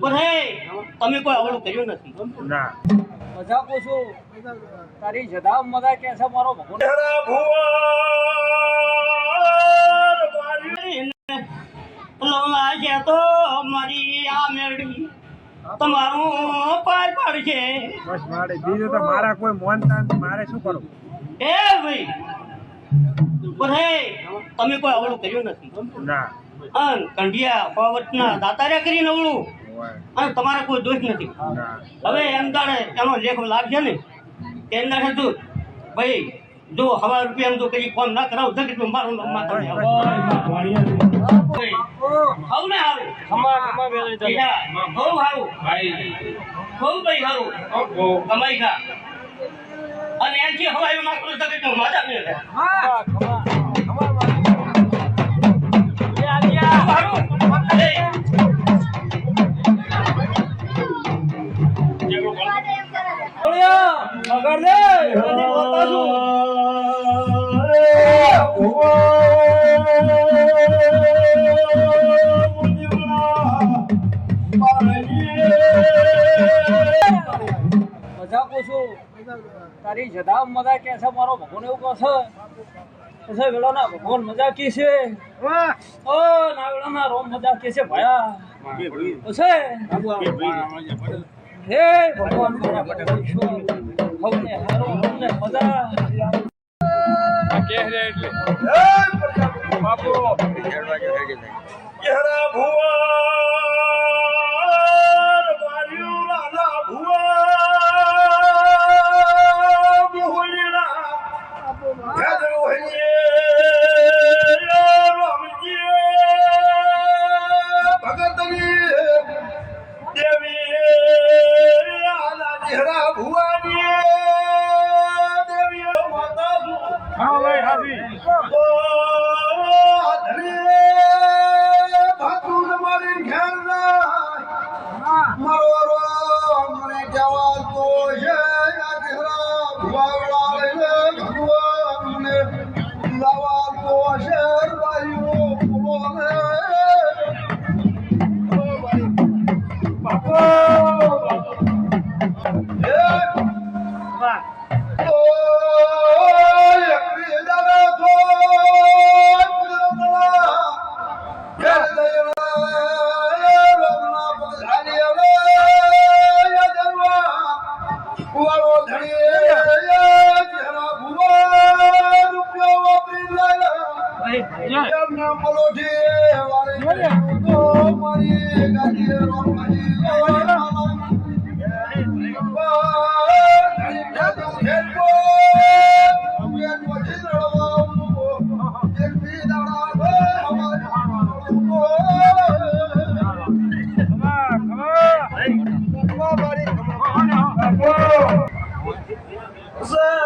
પણ હે તમે કોઈ અવળું કર્યું નથી. ના. મજા પૂછું તારી જદા મજા કે છે મારો ભગવાન આ મેળવી તમારું પાર પડશે બસ મારે બીજું તો મારા કોઈ મોનતા મારે શું કરવું એ ભાઈ પણ હે તમે કોઈ અવળું કર્યું નથી. ના. અન કંઢિયા પાવટના દાતારે કરીને અવળું અને તમારે કોઈ દોષ નથી હવે એમ દાડે એનો લેખ લાગશે ને એમ દાડે તું ભાઈ જો હવા રૂપિયા એમ તો કઈ ફોન ના કરાવ તો કેટલું મારું નામ માતા ને હાવ ને હારું ખમા ખમા બેલી તને બીજા બહુ હારું બહુ ભાઈ હારું કમાઈ ખા અને એનથી હવા એવું ના કરું તો નહીં મગર દે મને બતાશું મજા પૂછું તારી જદા મજા કે છે મારો ભગવાન એવું કહો છે? પછી વેલો ના ભગવાન મજા કે છે ઓ ના વેલો ના રોમ મજા કે છે ભયા. પછી હે ભગવાન હવને હારો હવને મજા હા What's up?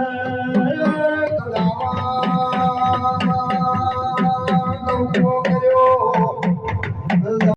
Yeah.